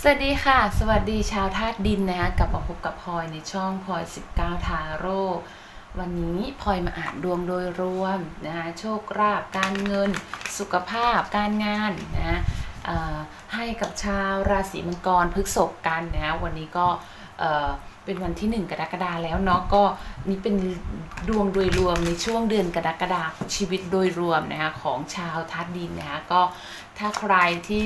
สวัสดีค่ะ สวัสดีชาวธาตุดินนะคะกลับมาพบกับพลอยในช่องพลอย 19 ทาโร่วันนี้พลอยมาอ่านดวงโดยรวมนะคะโชคลาภการเงิน สุขภาพการงานนะให้กับชาวราศีมังกรพฤษภกันนะวันนี้ก็เป็นวันที่ 1 กรกฎาแล้วเนาะก็นี่เป็นดวงโดยรวมในช่วงเดือนกรกฎาชีวิตโดยรวมนะคะของชาวธาตุดินนะคะก็ถ้าใครที่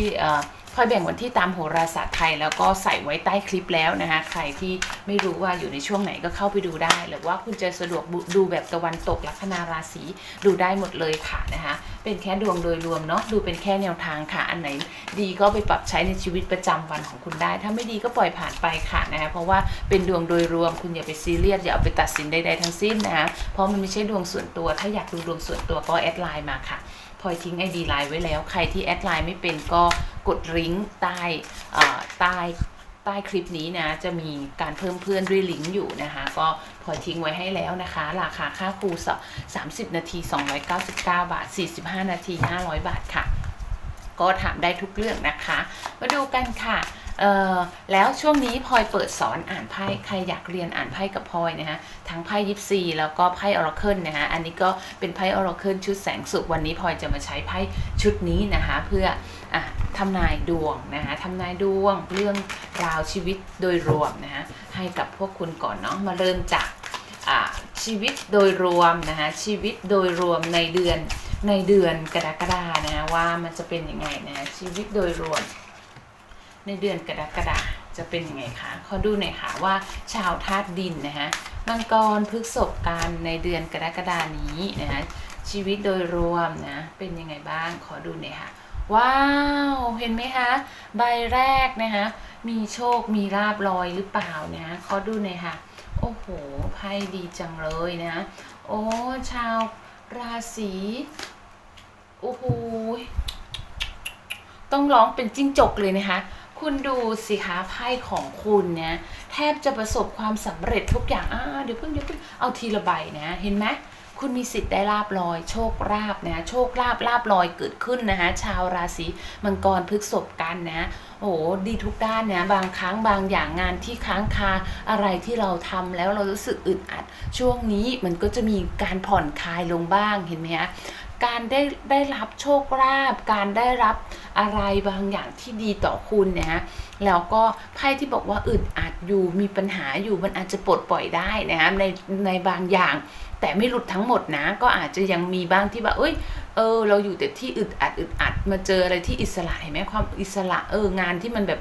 เอ่อยแบ่งวันที่ตามโหราศาสตร์ไทย แล้วก็ใส่ไว้ใต้คลิปแล้วนะคะใครที่ไม่รู้ว่าอยู่ในช่วงไหนก็เข้าไปดูได้ หรือว่าคุณจะสะดวกดูแบบตะวันตกลัคนาราศีดูได้หมดเลยค่ะนะคะเป็นแค่ดวงโดยรวมเนาะดูเป็นแค่แนวทางค่ะอันไหน ดีก็ไปปรับใช้ในชีวิตประจำวันของคุณได้ ถ้าไม่ดีก็ปล่อยผ่านไปค่ะนะคะเพราะว่าเป็นดวงโดยรวม คุณอย่าไปซีเรียสอย่าเอาไปตัดสินใดๆทั้งสิ้นนะคะเพราะมันไม่ใช่ดวงส่วนตัว ถ้าอยากดูดวงส่วนตัวก็แอดไลน์มาค่ะ พลอยทิ้ง ID ไลน์ไว้แล้ว ใครที่แอดไลน์ไม่เป็นก็กดลิงก์ใต้ใต้ใต้คลิปนี้นะ จะมีการเพิ่มเพื่อนด้วยลิงก์อยู่นะคะ ก็พลอยทิ้งไว้ให้แล้วนะคะ ราคาค่าครูส30นาที 299 บาท 45 นาที 500 บาทค่ะ ก็ถามได้ทุกเรื่องนะคะ มาดูกันค่ะ เออแล้วช่วงนี้พลอยเปิดสอนอ่านไพ่ใครอยากเรียนอ่านไพ่กับพลอยนะฮะทั้งไพ่ยิปซีแล้วก็ไพ่ออร์เคิลนะฮะอันนี้ก็เป็นไพ่ออร์เคิลชุดแสงสุขวันนี้พลอยจะมาใช้ไพ่ชุดนี้นะคะเพื่ออะทำนายดวงนะคะทำนายดวงเรื่องราวชีวิตโดยรวมนะฮะให้กับพวกคุณก่อนเนาะมาเริ่มจากชีวิตโดยรวมนะคะชีวิตโดยรวมในเดือนในเดือนกรกฎานะฮะว่ามันจะเป็นยังไงนะชีวิตโดยรวม ในเดือนกรกฎาคมจะเป็นยังไงคะขอดูหน่อยค่ะว่าชาวธาตุดินนะคะมังกรพฤกษภกันในเดือนกรกฎานี้นะคะชีวิตโดยรวมนะ เป็นยังไงบ้างขอดูหน่อยค่ะว้าว เห็นไหมคะ ใบแรกนะคะมีโชคมีลาบลอยหรือเปล่านะขอดูหน่อยค่ะ โอ้โหไพ่ดีจังเลยนะ โอ้ชาวราศีโอ้โหต้องร้องเป็นจิ้งจกเลยนะคะ คุณดูสิคะไพ่ของคุณเนี่ยแทบจะประสบความสำเร็จทุกอย่างอ่าเดี๋ยวเพิ่งเดี๋ยวเพิ่งเอาทีละใบนะ เห็นไหมคุณมีสิทธิ์ได้ลาบลอย โชคลาบนะโชคลาบลาบลอยเกิดขึ้นนะคะชาวราศีมังกรพฤษภกันนะโอ้ดีทุกด้านนะบางครั้งบางอย่างงานที่ค้างคาอะไรที่เราทำแล้วเรารู้สึกอึดอัด ช่วงนี้มันก็จะมีการผ่อนคลายลงบ้างเห็นไหมคะ การได้ได้รับโชคลาภการได้รับอะไรบางอย่างที่ดีต่อคุณนะฮะแล้วก็ไพ่ที่บอกว่าอึดอัดอยู่มีปัญหาอยู่มันอาจจะปลดปล่อยได้นะฮะในในบางอย่าง แต่ไม่หลุดทั้งหมดนะ ก็อาจจะยังมีบ้างที่แบบเอ้ยเออ เราอยู่แต่ที่อึดอัดอึดอัดมาเจออะไรที่อิสระเห็นไหมความอิสระเอองานที่มันแบบ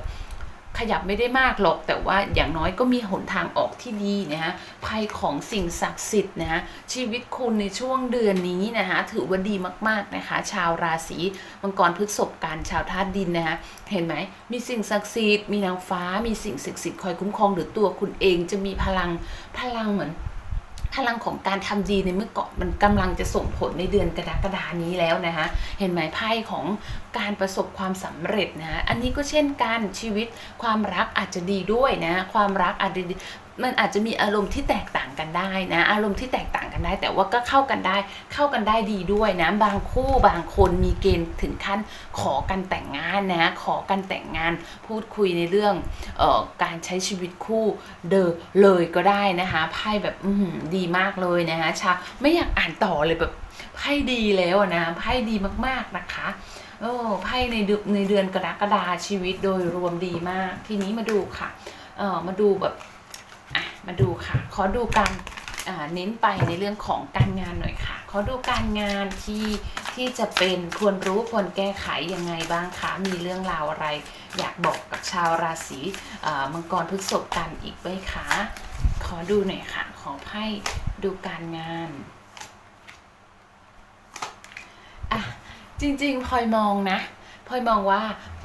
ขยับไม่ได้มากหรอกแต่ว่าอย่างน้อยก็มีหนทางออกที่ดีนะฮะภัยของสิ่งศักดิ์สิทธิ์นะฮะชีวิตคุณในช่วงเดือนนี้นะฮะถือว่าดีมากๆนะคะ ชาวราศีมังกรพฤษภการชาวธาตุดินนะฮะเห็นไหมมีสิ่งศักดิ์สิทธิ์มีนางฟ้า มีสิ่งศักดิ์สิทธิ์คอยคุ้มครองหรือตัวคุณเองจะมีพลังพลังเหมือน พลังของการทำดีในเมื่อก่อนมันกำลังจะส่งผลในเดือนกรกฎานี้แล้วนะคะ เห็นไหมไพ่ของการประสบความสำเร็จนะ อันนี้ก็เช่นกันชีวิตความรักอาจจะดีด้วยนะ ความรักอาจจะ มันอาจจะมีอารมณ์ที่แตกต่างกันได้นะ อารมณ์ที่แตกต่างกันได้ แต่ว่าก็เข้ากันได้ เข้ากันได้ดีด้วยนะ บางคู่บางคนมีเกณฑ์ถึงขั้นขอกันแต่งงานนะ ขอกันแต่งงานพูดคุยในเรื่องเอ่อการใช้ชีวิตคู่เดอเลยก็ได้นะคะไพ่แบบอืดีมากเลยนะคะชาไม่อยากอ่านต่อเลยแบบไพ่ดีแล้วนะไพ่ดีมากๆนะคะโอ้ไพ่ในเดือนในเดือนกรกฎาชีวิตโดยรวมดีมาก ทีนี้มาดูค่ะ เออมาดูแบบ มาดูค่ะ ขอดูการเน้นไปในเรื่องของการงานหน่อยค่ะ ขอดูการงานที่ที่จะเป็นควรรู้ควรแก้ไขยังไงบ้างคะ มีเรื่องราวอะไร อยากบอกกับชาวราศีมังกรพฤษภกันอีกไหมคะ ขอดูหน่อยค่ะ ขอไพ่ดูการงานอะจริงๆพลอยมองนะพลอยมองว่า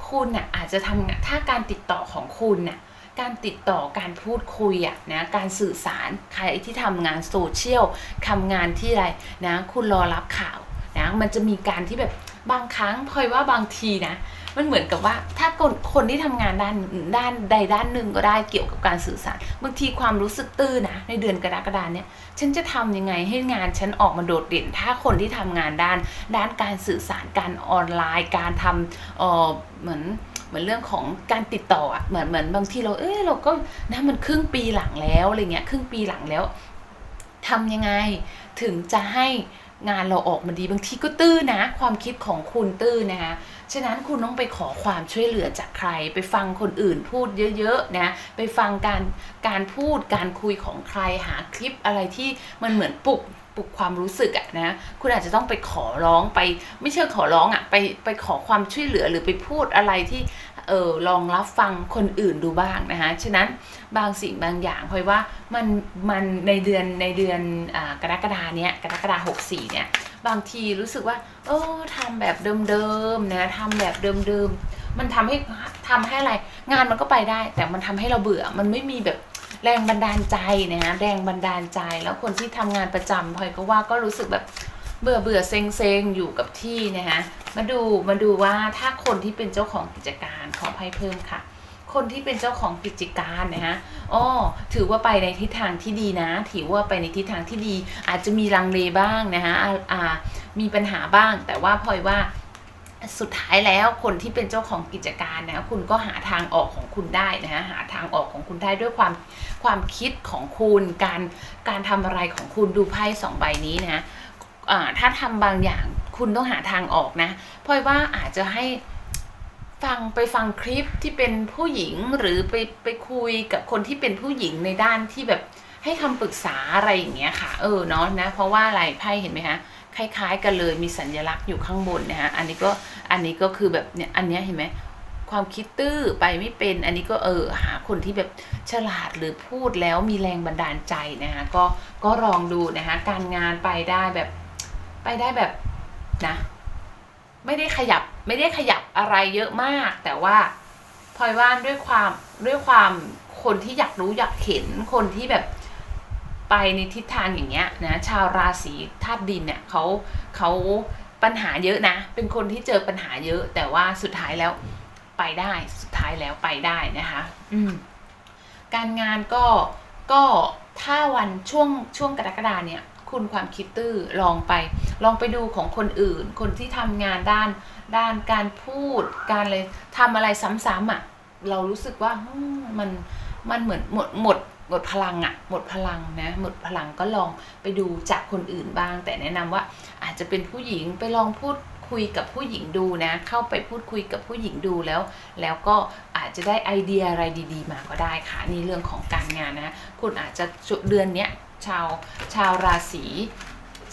คุณน่ะอาจจะทำงานถ้าการติดต่อของคุณน่ะ การติดต่อการพูดคุยอะนะการสื่อสารใครที่ทำงานโซเชียลทำงานที่อะไรนะคุณรอรับข่าวนะมันจะมีการที่แบบบางครั้งพลอยว่าบางทีนะมันเหมือนกับว่าถ้าคนคนที่ทำงานด้านด้านใดด้านหนึ่งก็ได้เกี่ยวกับการสื่อสารบางทีความรู้สึกตื้อนะในเดือนกรกฎาเนี่ยฉันจะทำยังไงให้งานฉันออกมาโดดเด่น ถ้าคนที่ทำงานด้านด้านการสื่อสารการออนไลน์ การทำเออเหมือน เหมือนเรื่องของการติดต่ออะเหมือนเหมือนบางทีเราเอ้ยเราก็นะมันครึ่งปีหลังแล้วอะไรเงี้ยครึ่งปีหลังแล้วทำยังไงถึงจะให้งานเราออกมาดีบางทีก็ตื้อนะ ความคิดของคุณตื้อนะคะฉะนั้นคุณต้องไปขอความช่วยเหลือจากใคร ไปฟังคนอื่นพูดเยอะๆนะไปฟังการการพูดการคุยของใครหาคลิปอะไรที่มันเหมือนปลุก ปลุกความรู้สึกอะนะคุณอาจจะต้องไปขอร้องไป ไม่เชื่อขอร้องอะไปไปขอความช่วยเหลือหรือไปพูดอะไรที่เออลองรับฟังคนอื่นดูบ้างนะคะฉะนั้นบางสิ่งบางอย่างพลอยว่ามันมันในเดือนในเดือนอกรกฎาเนี้ยกรกฎาหกสี่เนี่ยบางทีรู้สึกว่าโอ้ทำแบบเดิมๆนะทำแบบเดิมๆมันทำให้ทำให้อะไรงานมันก็ไปได้ แต่มันทำให้เราเบื่อมันไม่มีแบบ แรงบันดาลใจนะฮะแรงบันดาลใจแล้วคนที่ทำงานประจำพลอยก็ว่าก็รู้สึกแบบเบื่อเบื่อเซ็งเซ็งอยู่กับที่นะฮะมาดูมาดูว่าถ้าคนที่เป็นเจ้าของกิจการขอให้เพิ่มค่ะ คนที่เป็นเจ้าของกิจการนะฮะอ๋อถือว่าไปในทิศทางที่ดีนะ ถือว่าไปในทิศทางที่ดี อาจจะมีลังเลบ้างนะฮะอ่าอ่ามีปัญหาบ้างแต่ว่าพลอยว่า สุดท้ายแล้วคนที่เป็นเจ้าของกิจการนะคุณก็หาทางออกของคุณได้นะฮะหาทางออกของคุณได้ด้วยความความคิดของคุณการการทำอะไรของคุณดูไพ่สองใบนี้นะถ้าทำบางอย่างคุณต้องหาทางออกนะพลอยว่าอาจจะให้ฟังไปฟังคลิปที่เป็นผู้หญิงหรือไปไปคุยกับคนที่เป็นผู้หญิงในด้านที่แบบให้คำปรึกษาอะไรอย่างเงี้ยค่ะ เออเนาะนะเพราะว่าอะไรไพ่เห็นไหมคะ คล้ายๆ กันเลยมีสัญลักษณ์อยู่ข้างบนนะฮะอันนี้ก็อันนี้ก็คือแบบเนี่ยอันนี้เห็นไหมความคิดตื้อไปไม่เป็น อันนี้ก็เออหาคนที่แบบฉลาดหรือพูดแล้วมีแรงบันดาลใจนะคะก็ก็ลองดูนะคะการงานไปได้แบบไปได้แบบนะไม่ได้ขยับไม่ได้ขยับอะไรเยอะมาก แต่ว่าพลอยว่าด้วยความด้วยความคนที่อยากรู้อยากเห็นคนที่แบบ ไปในทิศทางอย่างเงี้ยนะชาวราศีธาตุดินเนี่ยเขาเขาปัญหาเยอะนะ เป็นคนที่เจอปัญหาเยอะ แต่ว่าสุดท้ายแล้วไปได้สุดท้ายแล้วไปได้นะคะอืมการงานก็ก็ถ้าวันช่วงช่วงกรกฎาเนี่ยคุณความคิดตื้อลองไป ลองไปดูของคนอื่น คนที่ทำงานด้านด้านการพูด การเลยทำอะไรซ้ำๆอะ เรารู้สึกว่ามันมันเหมือนหมดหมด หมดพลังอะหมดพลังนะหมดพลังก็ลองไปดูจากคนอื่นบ้าง แต่แนะนำว่าอาจจะเป็นผู้หญิงไปลองพูดคุยกับผู้หญิงดูนะ เข้าไปพูดคุยกับผู้หญิงดูแล้ว แล้วก็อาจจะได้ไอเดียอะไรดี ๆ มาก็ได้ค่ะนี่เรื่องของการงานนะ คุณอาจจะเดือนเนี้ยชาวชาวราศี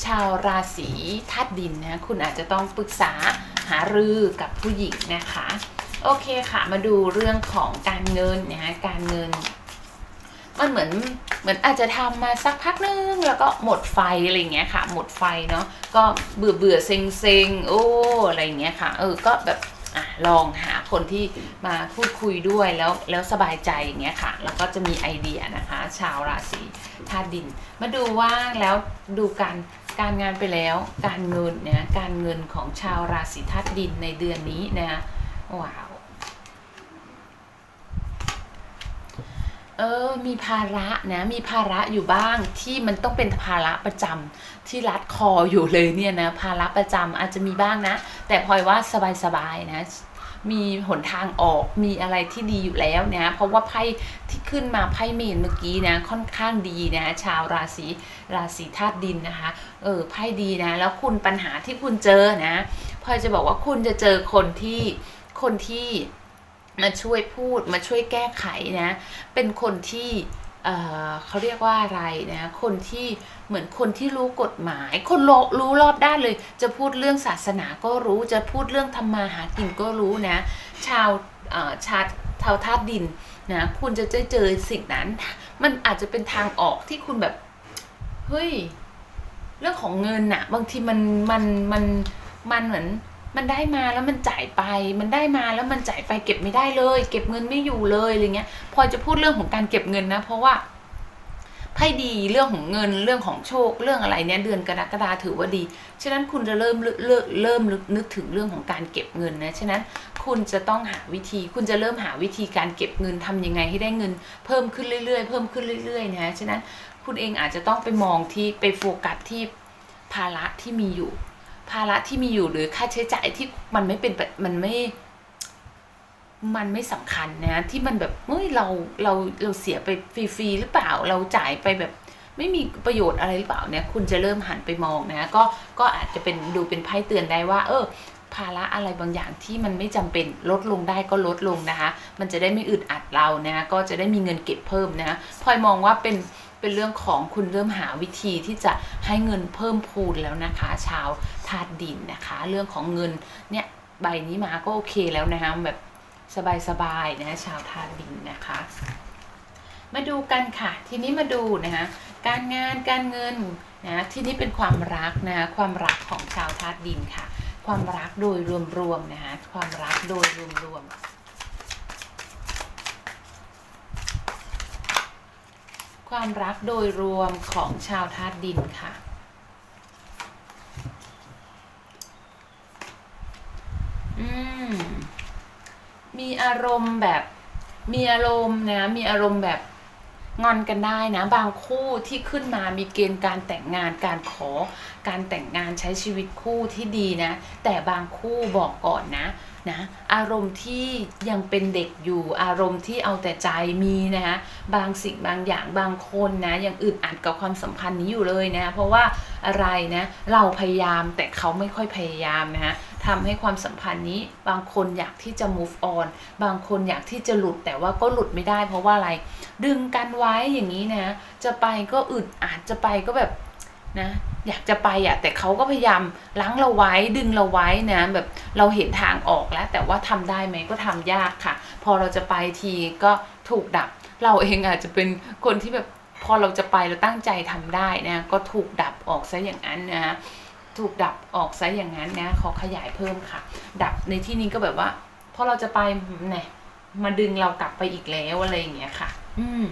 ชาวราศีธาตุดินนะคุณอาจจะต้องปรึกษาหารือกับผู้หญิงนะคะ โอเคค่ะ มาดูเรื่องของการเงินนะฮะการเงิน มันเหมือนเหมือนอาจจะทำมาสักพักนึงแล้วก็หมดไฟอะไรเงี้ยค่ะ หมดไฟเนาะก็เบื่อเบื่อเซ็งเซ็งโอ้อะไรเงี้ยค่ะ เออก็แบบอะลองหาคนที่มาพูดคุยด้วยแล้วแล้วสบายใจอย่างเงี้ยค่ะ แล้วก็จะมีไอเดียนะคะ ชาวราศีธาตุดิน มาดูว่าแล้วดูการการงานไปแล้ว การเงินนะการเงินของชาวราศีธาตุดินในเดือนนี้นะว้าว เออ มีภาระนะ มีภาระอยู่บ้างที่มันต้องเป็นภาระประจำที่รัดคออยู่เลยเนี่ยนะ ภาระประจำอาจจะมีบ้างนะ แต่พลอยว่าสบายๆนะ มีหนทางออก มีอะไรที่ดีอยู่แล้วนะ เพราะว่าไพ่ที่ขึ้นมาไพ่เมนเมื่อกี้นะ ค่อนข้างดีนะ ชาวราศีราศีธาตุดินนะคะ เออ ไพ่ดีนะ แล้วคุณปัญหาที่คุณเจอนะพลอยจะบอกว่าคุณจะเจอคนที่คนที่ มาช่วยพูดมาช่วยแก้ไขนะ เป็นคนที่เเขาเรียกว่าอะไรนะ คนที่เหมือนคนที่รู้กฎหมาย คนรู้รู้รอบด้านเลย จะพูดเรื่องศาสนาก็รู้ จะพูดเรื่องทำมาหากินก็รู้นะ ชาวชาติชาวธาตุดินนะคุณจะเจอเจอสิ่งนั้น มันอาจจะเป็นทางออกที่คุณแบบ เฮ้ย เรื่องของเงินนะบางทีมันมันมันมันเหมือน มันได้มาแล้วมันจ่ายไป มันได้มาแล้วมันจ่ายไปเก็บไม่ได้เลย เก็บเงินไม่อยู่เลยอะไรเงี้ย พอจะพูดเรื่องของการเก็บเงินนะ เพราะว่าไพ่ดีเรื่องของเงินเรื่องของโชคเรื่องอะไรเนี่ยเดือนกรกฎาถือว่าดี ฉะนั้นคุณจะเริ่มเริ่มเริ่มนึกถึงเรื่องของการเก็บเงินนะฉะนั้นคุณจะต้องหาวิธี คุณจะเริ่มหาวิธีการเก็บเงินทำยังไงให้ได้เงิน เพิ่มขึ้นเรื่อยๆเพิ่มขึ้นเรื่อยๆนะฉะนั้นคุณเองอาจจะต้องไปมองที่ไปโฟกัสที่ภาระที่มีอยู่ ภาระที่มีอยู่หรือค่าใช้จ่ายที่มันไม่เป็นมันไม่ มันไม่สำคัญนะที่มันแบบเฮ้ยเราเราเราเสียไปฟรีๆหรือเปล่าเราจ่ายไปแบบไม่มีประโยชน์อะไรหรือเปล่าเนี่ยคุณจะเริ่มหันไปมองนะก็ก็อาจจะเป็นดูเป็นไพ่เตือนได้ว่า เออ ภาระอะไรบางอย่างที่มันไม่จำเป็นลดลงได้ก็ลดลงนะคะ มันจะได้ไม่อึดอัดเรานะก็จะได้มีเงินเก็บเพิ่มนะพลอยมองว่าเป็นเป็นเรื่องของคุณเริ่มหาวิธีที่จะให้เงินเพิ่มพูนแล้วนะคะ ชาว ธาตุดินนะคะ เรื่องของเงินเนี่ยใบนี้มาก็โอเคแล้วนะคะแบบสบายๆนะชาวธาตุดินนะคะ มาดูกันค่ะ ทีนี้มาดูนะคะการงานการเงินนะที่นี่เป็นความรักนะคะความรักของชาวธาตุดินค่ะ ความรักโดยรวมๆนะคะความรักโดยรวมๆความรักโดยรวมของชาวธาตุดินค่ะ มีอารมณ์แบบมีอารมณ์นะมีอารมณ์แบบงอนกันได้นะ บางคู่ที่ขึ้นมามีเกณฑ์การแต่งงานการขอ การแต่งงานใช้ชีวิตคู่ที่ดีนะ แต่บางคู่บอกก่อนนะนะอารมณ์ที่ยังเป็นเด็กอยู่อารมณ์ที่เอาแต่ใจมีนะคะบางสิ่งบางอย่างบางคนนะยังอึดอัดกับความสัมพันธ์นี้อยู่เลยนะ เพราะว่าอะไรนะเราพยายามแต่เขาไม่ค่อยพยายามนะฮะ ทำให้ความสัมพันธ์นี้ บางคนอยากที่จะ move on บางคนอยากที่จะหลุดแต่ว่าก็หลุดไม่ได้ เพราะว่าอะไร ดึงกันไว้อย่างนี้นะ จะไปก็อึดอาจจะไปก็แบบนะอยากจะไปอะแต่เขาก็พยายามล้างเราไว้ดึงเราไว้นะแบบเราเห็นทางออกแล้ว แต่ว่าทำได้ไหมก็ทำยากค่ะ พอเราจะไปทีก็ถูกดับ เราเองอาจจะเป็นคนที่แบบพอเราจะไปเราตั้งใจทำได้นะก็ถูกดับออกซะอย่างนั้นนะ ถูกดับออกซะอย่างนั้นนะขอขยายเพิ่มค่ะ ดับในที่นี้ก็แบบว่าพอเราจะไปเนี่ยมาดึงเรากลับไปอีกแล้วอะไรอย่างเงี้ยค่ะ อืม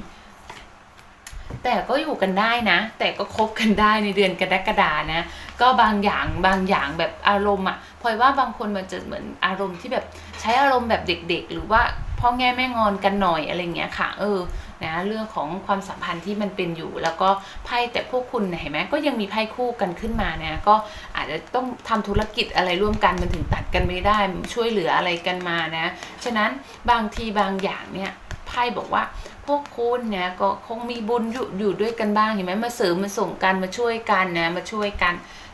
แต่ก็อยู่กันได้นะ แต่ก็คบกันได้ในเดือนกรกฎานะ ก็บางอย่างบางอย่างแบบอารมณ์อะพลอยว่าบางคนมันจะเหมือนอารมณ์ที่แบบใช้อารมณ์แบบเด็ก ๆ หรือว่าพ่อแง่แม่งอนกันหน่อยอะไรเงี้ยค่ะ เออ นะเรื่องของความสัมพันธ์ที่มันเป็นอยู่ แล้วก็ไพ่แต่พวกคุณเห็นไหมก็ยังมีไพ่คู่กันขึ้นมานะก็อาจจะต้องทำธุรกิจอะไรร่วมกันมันถึงตัดกันไม่ได้ช่วยเหลืออะไรกันมานะฉะนั้นบางทีบางอย่างเนี่ยไพ่บอกว่าพวกคุณเนี่ยก็คงมีบุญอยู่อยู่ด้วยกันบ้างเห็นไหมมาเสริมมาส่งกันมาช่วยกันนะมาช่วยกัน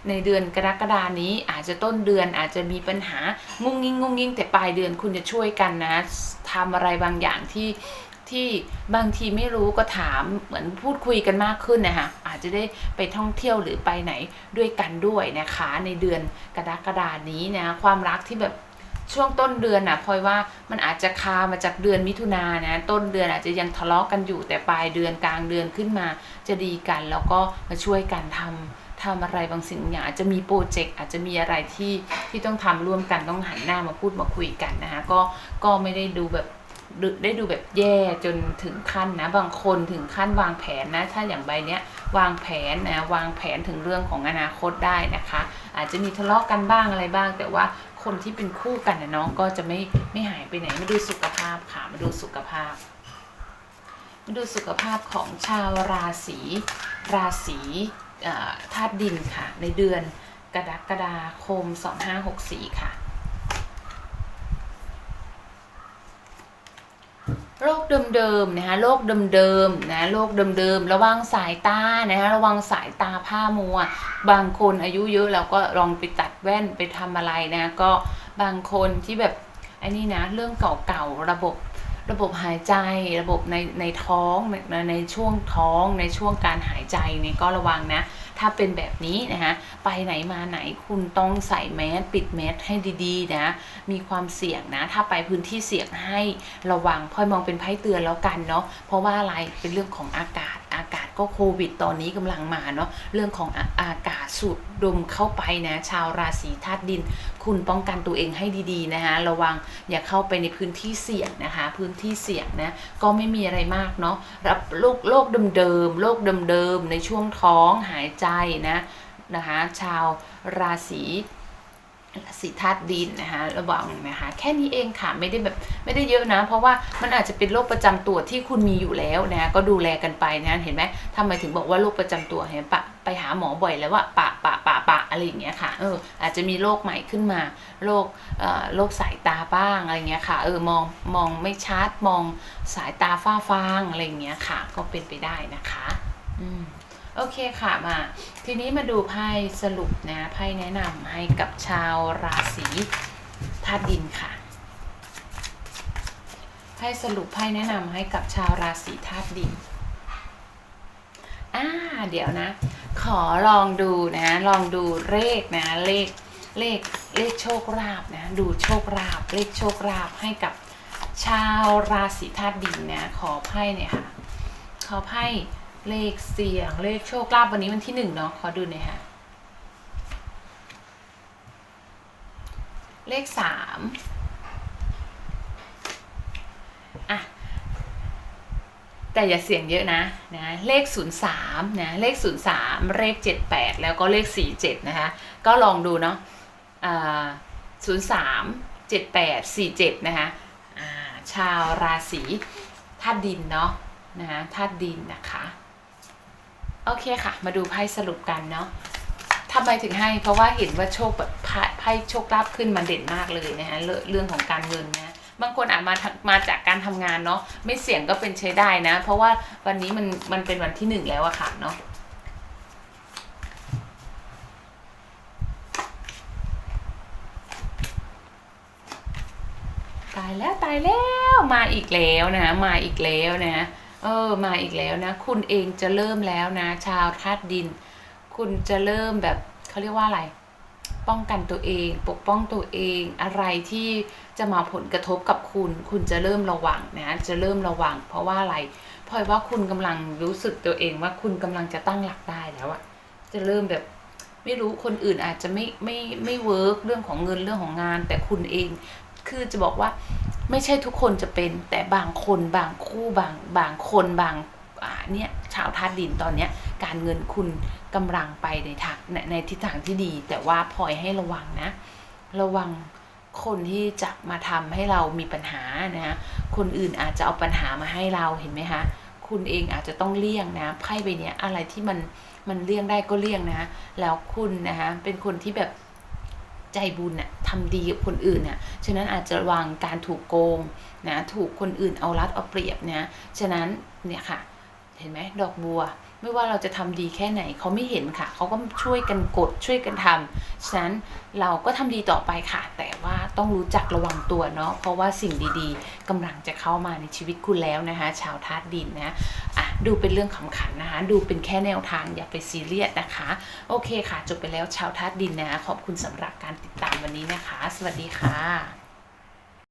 ในเดือนกรกฎานี้อาจจะต้นเดือนอาจจะมีปัญหางุ้งงิ้งงุ้งงิ้งแต่ปลายเดือนคุณจะช่วยกันนะทำอะไรบางอย่างที่ ที่บางทีไม่รู้ก็ถามเหมือนพูดคุยกันมากขึ้นนะคะอาจจะได้ไปท่องเที่ยวหรือไปไหนด้วยกันด้วยนะคะในเดือนกรกฎานี้นะความรักที่แบบช่วงต้นเดือนนะพลอยว่ามันอาจจะคามาจากเดือนมิถุนานะต้นเดือนอาจจะยังทะเลาะกันอยู่แต่ปลายเดือนกลางเดือนขึ้นมาจะดีกัน แล้วก็มาช่วยกันทำทำอะไรบางสิ่งอย่างอาจจะมีโปรเจกต์อาจจะมีอะไรที่ที่ต้องทำร่วมกันต้องหันหน้ามาพูดมาคุยกันนะคะก็ก็ไม่ได้ดูแบบ ได้ดูแบบแย่จนถึงขั้นนะ บางคนถึงขั้นวางแผนนะ ถ้าอย่างใบเนี้ยวางแผนนะวางแผนถึงเรื่องของอนาคตได้นะคะ อาจจะมีทะเลาะกันบ้างอะไรบ้าง แต่ว่าคนที่เป็นคู่กันนะน้องก็จะไม่ไม่หายไปไหนมาดูสุขภาพค่ะมาดูสุขภาพมาดูสุขภาพของชาวราศีราศีธาตุดินค่ะ ในเดือนกรกฎาคม 2564 ค่ะ โรคเดิมๆนะคะโรคเดิมๆนะโรคเดิมๆระวังสายตานะคะระวังสายตาผ้ามัว บางคนอายุเยอะแล้วก็ลองไปตัดแว่นไปทำอะไรนะก็บางคนที่แบบไอ้นี่นะเรื่องเก่าๆระบบ ระบบหายใจระบบในในท้องในในช่วงท้องในช่วงการหายใจเนี่ยก็ระวังนะ ถ้าเป็นแบบนี้นะคะไปไหนมาไหนคุณต้องใส่แมสปิดแมสให้ดีๆนะมีความเสี่ยงนะ ถ้าไปพื้นที่เสี่ยงให้ระวังพลอยมองเป็นไพ่เตือนแล้วกันเนาะเพราะว่าอะไรเป็นเรื่องของอากาศ อากาศก็โควิด ตอนนี้กำลังมาเนาะเรื่องของอาอากาศสูดดมเข้าไปนะชาวราศีธาตุดิน คุณป้องกันตัวเองให้ดีๆนะคะระวังอย่าเข้าไปในพื้นที่เสี่ยงนะคะ พื้นที่เสี่ยงนะก็ไม่มีอะไรมากเนาะรับโรคโรคเดิมๆโรคเดิมๆในช่วงท้องหายใจนะนะคะชาวราศี สีธาตุดินนะคะระวังนะคะแค่นี้เองค่ะไม่ได้แบบไม่ได้เยอะนะ เพราะว่ามันอาจจะเป็นโรคประจำตัวที่คุณมีอยู่แล้วนะคะก็ดูแลกันไปนะเห็นไหมทำไมถึงบอกว่าโรคประจำตัวเห็นปะไปหาหมอบ่อยแล้วว่าปะปะปะปะอะไรอย่างเงี้ยค่ะเอออาจจะมีโรคใหม่ขึ้นมาโรคเอ่อโรคสายตาบ้างอะไรเงี้ยค่ะเออมองมองไม่ชัดมองสายตาฝ้าฟางอะไรเงี้ยค่ะ ก็เป็นไปได้นะคะ อืม โอเคค่ะมา ทีนี้มาดูไพ่สรุปนะไพ่แนะนำให้กับชาวราศีธาตุดินค่ะไพ่สรุปไพ่แนะนำให้กับชาวราศีธาตุดินอ่าเดี๋ยวนะ ขอลองดูนะ ลองดูเลขนะเลขเลขเลขโชคลาภนะ ดูโชคลาภเลขโชคลาภให้กับชาวราศีธาตุดินนะ ขอไพ่เนี่ยค่ะ ขอไพ่ เลขเสียงเลขโชคลาภวันนี้วันที่หนึ่งเนาะขอดูหน่อยค่ะ เลขสามอะ แต่อย่าเสียงเยอะนะนะเลขศูนย์สามนะเลขศูนย์สามเลขเจ็ดแปดแล้วก็เลขสี่เจ็ดนะคะ ก็ลองดูเนาะศูนย์สามเจ็ดแปดสี่เจ็ดนะคะชาวราศีธาตุดินเนาะนะคะธาตุดินนะคะ โอเคค่ะ มาดูไพ่สรุปกันเนาะทำไมถึงให้ เพราะว่าเห็นว่าโชคแบบไพ่ไพโชคลาภขึ้นมาเด่นมากเลยนะคะเรื่องของการเงินนะบางคนอาจมามาจากการทำงานเนาะไม่เสี่ยงก็เป็นใช้ได้นะ เพราะว่าวันนี้มันมันเป็นวันที่หนึ่งแล้วอะค่ะเนาะตายแล้วตายแล้วมาอีกแล้วนะมาอีกแล้วนะ เออมาอีกแล้วนะ คุณเองจะเริ่มแล้วนะ ชาวธาตุดิน คุณจะเริ่มแบบเขาเรียกว่าอะไร ป้องกันตัวเอง ปกป้องตัวเอง อะไรที่จะมาผลกระทบกับคุณ คุณจะเริ่มระวังนะจะเริ่มระวัง เพราะว่าอะไร เพราะว่าคุณกำลังรู้สึกตัวเองว่าคุณกำลังจะตั้งหลักได้แล้วอะจะเริ่มแบบไม่รู้คนอื่นอาจจะไม่ไม่ไม่เวิร์กเรื่องของเงินเรื่องของงาน แต่คุณเอง คือจะบอกว่าไม่ใช่ทุกคนจะเป็น แต่บางคนบางคู่บางบางคนบางเนี่ยชาวธาตุดินตอนเนี้ยการเงินคุณกำลังไปในทางในในทิศทางที่ดี แต่ว่าพลอยให้ระวังนะ ระวังคนที่จะมาทำให้เรามีปัญหานะคนอื่นอาจจะเอาปัญหามาให้เราเห็นไหมคะคุณเองอาจจะต้องเลี่ยงนะไพ่ใบเนี้ยอะไรที่มันมันเลี่ยงได้ก็เลี่ยงนะ แล้วคุณนะคะเป็นคนที่แบบใจบุญน่ะ ทำดีกับคนอื่นเนี่ย ฉะนั้นอาจจะระวังการถูกโกงนะ ถูกคนอื่นเอารัดเอาเปรียบนะ ฉะนั้นเนี่ยค่ะ เห็นไหมดอกบัว ไม่ว่าเราจะทำดีแค่ไหนเขาไม่เห็นค่ะ เขาก็ช่วยกันกดช่วยกันทำฉะนั้นเราก็ทำดีต่อไปค่ะ แต่ว่าต้องรู้จักระวังตัวเนาะเพราะว่าสิ่งดีๆกำลังจะเข้ามาในชีวิตคุณแล้วนะคะ ชาวธาตุดินนะอะดูเป็นเรื่องขำขันนะคะ ดูเป็นแค่แนวทางอย่าไปซีเรียสนะคะ โอเคค่ะ จบไปแล้วชาวธาตุดินนะขอบคุณสำหรับการติดตามวันนี้นะคะ สวัสดีค่ะ